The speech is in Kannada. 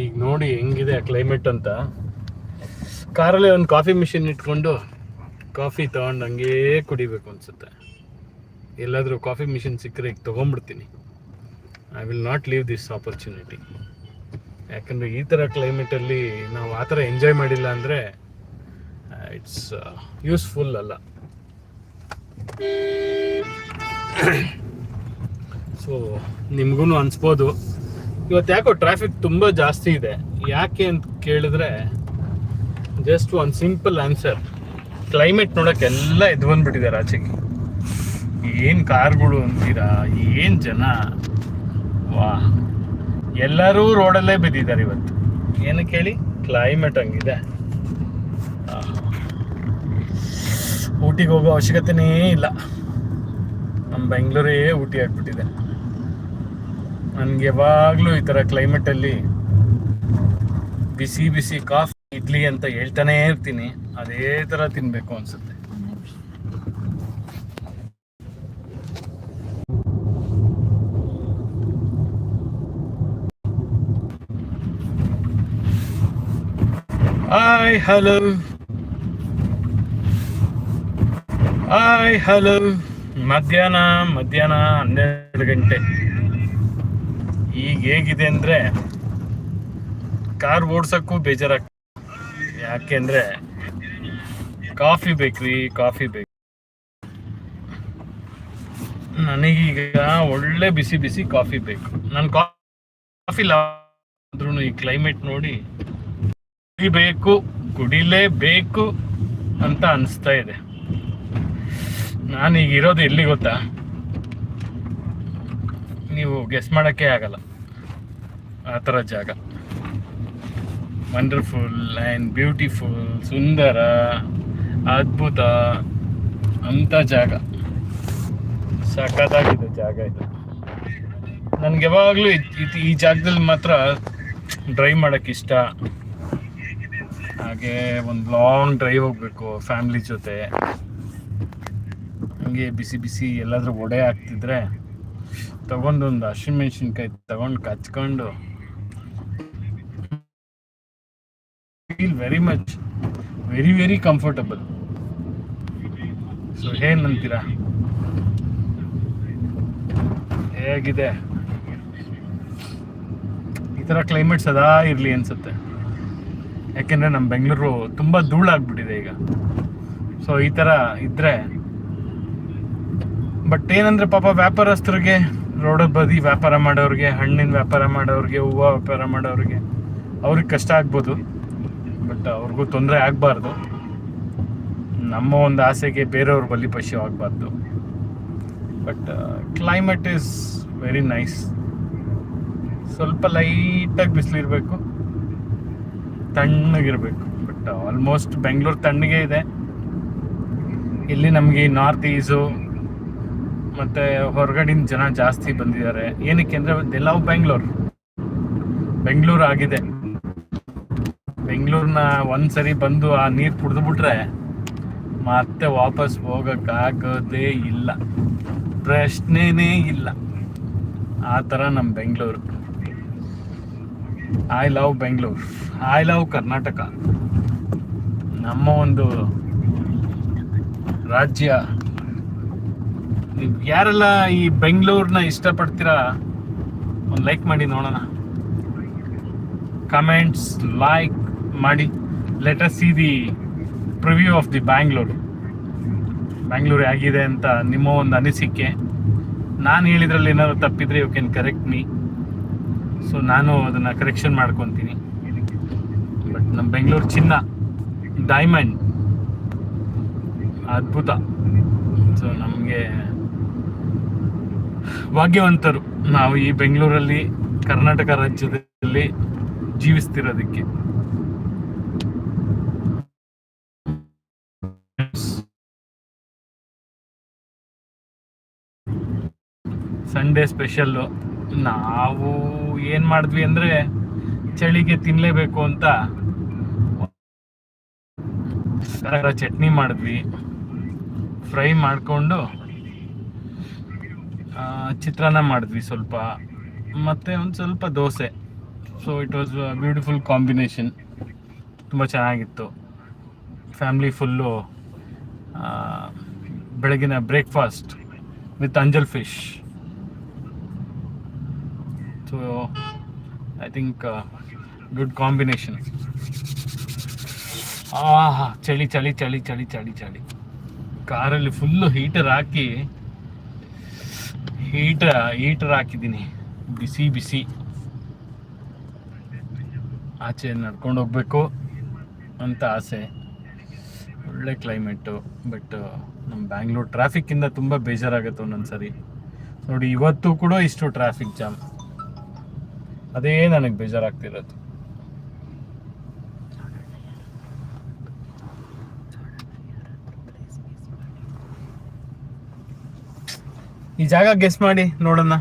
ಈಗ ನೋಡಿ ಹೆಂಗಿದೆ ಕ್ಲೈಮೇಟ್ ಅಂತ. ಕಾರಲ್ಲಿ ಒಂದು ಕಾಫಿ ಮಿಷಿನ್ ಇಟ್ಕೊಂಡು ಕಾಫಿ ತಗೊಂಡು ಹಂಗೇ ಕುಡಿಬೇಕು ಅನ್ಸುತ್ತೆ. ಎಲ್ಲಾದರೂ ಕಾಫಿ ಮಿಷಿನ್ ಸಿಕ್ಕರೆ ಈಗ ತೊಗೊಂಡ್ಬಿಡ್ತೀನಿ I will not leave this opportunity ಯಾಕಂದರೆ ಈ ಥರ ಕ್ಲೈಮೇಟಲ್ಲಿ ನಾವು ಆ ಥರ ಎಂಜಾಯ್ ಮಾಡಿಲ್ಲ ಅಂದರೆ ಇಟ್ಸ್ ಯೂಸ್ಫುಲ್ ಅಲ್ಲ. ಸೊ ನಿಮಗೂ ಅನ್ಸ್ಬೋದು. ಇವತ್ತು ಯಾಕೋ ಟ್ರಾಫಿಕ್ ತುಂಬ ಜಾಸ್ತಿ ಇದೆ? ಯಾಕೆ ಅಂತ ಕೇಳಿದ್ರೆ ಜಸ್ಟ್ ಒಂದು ಸಿಂಪಲ್ ಆನ್ಸರ್ ಕ್ಲೈಮೇಟ್ ನೋಡೋಕೆ ಎಲ್ಲ ಎದ್ದು ಬಂದ್ಬಿಟ್ಟಿದ್ದಾರೆ ಆಚೆಗೆ. ಏನು ಕಾರ್ಗಳು ಅಂತೀರಾ? ಏನು ಜನ? ವಾ. ಎಲ್ಲರೂ ರೋಡಲ್ಲೇ ಬಿದ್ದಿದ್ದಾರೆ ಇವತ್ತು. ಏನಕ್ಕೆ ಹೇಳಿ? ಕ್ಲೈಮೇಟ್ ಹಂಗಿದೆ. ಊಟಿಗೆ ಹೋಗೋ ಅವಶ್ಯಕತೆನೇ ಇಲ್ಲ. ನಮ್ಮ ಬೆಂಗಳೂರೇ ಊಟಿ ಆಗ್ಬಿಟ್ಟಿದೆ. ನನಗೆ ಯಾವಾಗ್ಲೂ ಈ ತರ ಕ್ಲೈಮೇಟ್ ಅಲ್ಲಿ ಬಿಸಿ ಬಿಸಿ ಕಾಫಿ, ಇಡ್ಲಿ ಅಂತ ಹೇಳ್ತಾನೆ ಇರ್ತೀನಿ. ಅದೇ ತರ ತಿನ್ಬೇಕು ಅನ್ಸುತ್ತೆ. ಹಾಯ್ ಹಲೋ ಹಾಯ್ ಹಲೋ ಮಧ್ಯಾಹ್ನ ಮಧ್ಯಾಹ್ನ ಹನ್ನೆರಡು ಗಂಟೆ. ಈಗ ಹೇಗಿದೆ ಅಂದರೆ ಕಾರ್ ಓಡ್ಸೋಕ್ಕೂ ಬೇಜಾರಾಗ್ತದೆ ಯಾಕೆಂದರೆ ಕಾಫಿ ಬೇಕ್ರಿ, ಕಾಫಿ ಬೇಕು ನನಗೀಗ ಒಳ್ಳೆ ಬಿಸಿ ಬಿಸಿ ಕಾಫಿ ಬೇಕು. ನಾನು ಕಾಫಿ ಆದ್ರೂ ಈ ಕ್ಲೈಮೇಟ್ ನೋಡಿ ಕುಡಿಬೇಕು ಕುಡಿಲೇಬೇಕು ಅಂತ ಅನಿಸ್ತಾ ಇದೆ. ನಾನೀಗ ಇರೋದು ಎಲ್ಲಿ ಗೊತ್ತಾ? ನೀವು ಗೆಸ್ ಮಾಡೋಕ್ಕೆ ಆಗಲ್ಲ. ಆ ಥರ ಜಾಗ. ವಂಡರ್ಫುಲ್ ಆ್ಯಂಡ್ ಬ್ಯೂಟಿಫುಲ್ ಸುಂದರ, ಅದ್ಭುತ ಅಂಥ ಜಾಗ. ಸಖತ್ತಾಗಿದೆ ಜಾಗ ಇದು. ನನಗೆ ಯಾವಾಗಲೂ ಈ ಜಾಗದಲ್ಲಿ ಮಾತ್ರ ಡ್ರೈವ್ ಮಾಡೋಕ್ಕೆ ಇಷ್ಟ. ಹಾಗೆ ಒಂದು ಲಾಂಗ್ ಡ್ರೈವ್ ಹೋಗಬೇಕು ಫ್ಯಾಮ್ಲಿ ಜೊತೆ. ಹಂಗೆ ಬಿಸಿ ಬಿಸಿ ಎಲ್ಲಾದರೂ ಒಡೆ ಹಾಕ್ತಿದ್ರೆ ತಗೊಂಡು ಒಂದು ಹಸಿಮೆಣ್ಸಿನ್ಕಾಯಿ ತಗೊಂಡು ಕಚ್ಕೊಂಡು. Feel very much very very comfortable so ಏನಂತೀರಾ? ಹೇಗಿದೆ? ಈ ಥರ ಕ್ಲೈಮೇಟ್ ಸದಾ ಇರಲಿ ಅನ್ಸುತ್ತೆ. ಯಾಕೆಂದರೆ ನಮ್ಮ ಬೆಂಗಳೂರು ತುಂಬ ಧೂಳಾಗ್ಬಿಟ್ಟಿದೆ ಈಗ. ಸೊ ಈ ಥರ ಇದ್ರೆ ಬಟ್ ಏನಂದ್ರೆ ಪಾಪ ವ್ಯಾಪಾರಸ್ಥರಿಗೆ ರೋಡ್ ಬದಿ ವ್ಯಾಪಾರ ಮಾಡೋರಿಗೆ, ಹಣ್ಣಿನ ವ್ಯಾಪಾರ ಮಾಡೋರಿಗೆ, ಹೂವು ವ್ಯಾಪಾರ ಮಾಡೋರಿಗೆ ಅವ್ರಿಗೆ ಕಷ್ಟ ಆಗ್ಬೋದು. ಬಟ್ ಅವ್ರಿಗೂ ತೊಂದರೆ ಆಗಬಾರ್ದು. ನಮ್ಮ ಒಂದು ಆಸೆಗೆ ಬೇರೆಯವ್ರ ಬಲಿ ಪಶು ಆಗಬಾರ್ದು. But climate is very nice ಸ್ವಲ್ಪ ಲೈಟಾಗಿ ಬಿಸಿಲಿರಬೇಕು. ತಣ್ಣಗಿರಬೇಕು. ಬಟ್ ಆಲ್ಮೋಸ್ಟ್ ಬೆಂಗಳೂರು ತಣ್ಣಗೆ ಇದೆ. ಇಲ್ಲಿ ನಮಗೆ ನಾರ್ತ್ ಈಸು ಮತ್ತು ಹೊರಗಡಿನ ಜನ ಜಾಸ್ತಿ ಬಂದಿದ್ದಾರೆ. ಏನಕ್ಕೆ ಅಂದರೆ ಲವ್ ಬೆಂಗಳೂರು. ಬೆಂಗಳೂರು ಆಗಿದೆ. ಬೆಂಗಳೂರನ್ನ ಒಂದ್ಸರಿ ಬಂದು ಆ ನೀರು ಕುಡಿದ್ಬಿಟ್ರೆ ಮತ್ತೆ ವಾಪಸ್ ಹೋಗೋಕ್ಕಾಗೋದೇ ಇಲ್ಲ. ಪ್ರಶ್ನೆನೇ ಇಲ್ಲ. ಆ ಥರ ನಮ್ಮ Bengaluru. I love Bengaluru I love Karnataka ನಮ್ಮ ಒಂದು ರಾಜ್ಯ ಯಾರೆಲ್ಲ ಈ ಬೆಂಗಳೂರನ್ನ ಇಷ್ಟಪಡ್ತೀರಾ, ಒಂದು ಲೈಕ್ ಮಾಡಿ ನೋಡೋಣ. ಕಮೆಂಟ್ಸ್ ಲೈಕ್ ಮಾಡಿ. Later see the preview of the Bangalore Bangalore ಆಗಿದೆ ಅಂತ ನಿಮ್ಮ ಒಂದು ಅನಿಸಿಕೆ. ನಾನು ಹೇಳಿದ್ರಲ್ಲಿ ಏನಾದ್ರು ತಪ್ಪಿದ್ರೆ you can correct me so ನಾನು ಅದನ್ನು ಕರೆಕ್ಷನ್ ಮಾಡ್ಕೊತೀನಿ. ಬಟ್ ನಮ್ಮ ಬೆಂಗಳೂರು ಚಿನ್ನ ಡೈಮಂಡ್ ಅದ್ಭುತ. ಸೊ ನಮಗೆ ಭಾಗ್ಯವಂತರು. ನಾವು ಈ ಬೆಂಗಳೂರಲ್ಲಿ ಕರ್ನಾಟಕ ರಾಜ್ಯದಲ್ಲಿ ಜೀವಿಸ್ತಿರೋದಕ್ಕೆ. ಸಂಡೇ ಸ್ಪೆಷಲ್ಲು ನಾವು ಏನು ಮಾಡಿದ್ವಿ ಅಂದರೆ ಚಳಿಗೆ ತಿನ್ನಲೇಬೇಕು ಅಂತ ಚಟ್ನಿ ಮಾಡಿದ್ವಿ. ಫ್ರೈ ಮಾಡಿಕೊಂಡು ಚಿತ್ರಾನ್ನ ಮಾಡಿದ್ವಿ ಸ್ವಲ್ಪ. ಮತ್ತು ಒಂದು ಸ್ವಲ್ಪ dosa. So it was beautiful combination ತುಂಬ ಚೆನ್ನಾಗಿತ್ತು. ಫ್ಯಾಮ್ಲಿ ಫುಲ್ಲು ಬೆಳಗಿನ breakfast with ಅಂಜಲ್ fish so I think good combination ಆಹಾ, ಚಳಿ ಚಳಿ ಚಳಿ ಚಳಿ ಚಳಿ ಚಳಿ. ಕಾರಲ್ಲಿ ಫುಲ್ಲು ಹೀಟರ್ ಹಾಕಿ ಹೀಟರ್ ಹೀಟರ್ ಹಾಕಿದ್ದೀನಿ. ಬಿಸಿ ಬಿಸಿ. ಆಚೆ ನಡ್ಕೊಂಡು ಹೋಗ್ಬೇಕು ಅಂತ ಆಸೆ. ಒಳ್ಳೆ ಕ್ಲೈಮೇಟು ಬಟ್ ನಮ್ಮ ಬ್ಯಾಂಗ್ಳೂರ್ ಟ್ರಾಫಿಕ್ಕಿಂದ ತುಂಬ ಬೇಜಾರಾಗುತ್ತೆ ಒಂದೊಂದ್ಸರಿ ನೋಡಿ, ಇವತ್ತು ಕೂಡ ಇಷ್ಟು ಟ್ರಾಫಿಕ್ ಜಾಮ್ ಅದೇ ನನಗೆ ಬೇಜಾರಾಗ್ತಿರೋದು. ಈ ಜಾಗ ಗೆಸ್ ಮಾಡಿ ನೋಡೋಣ.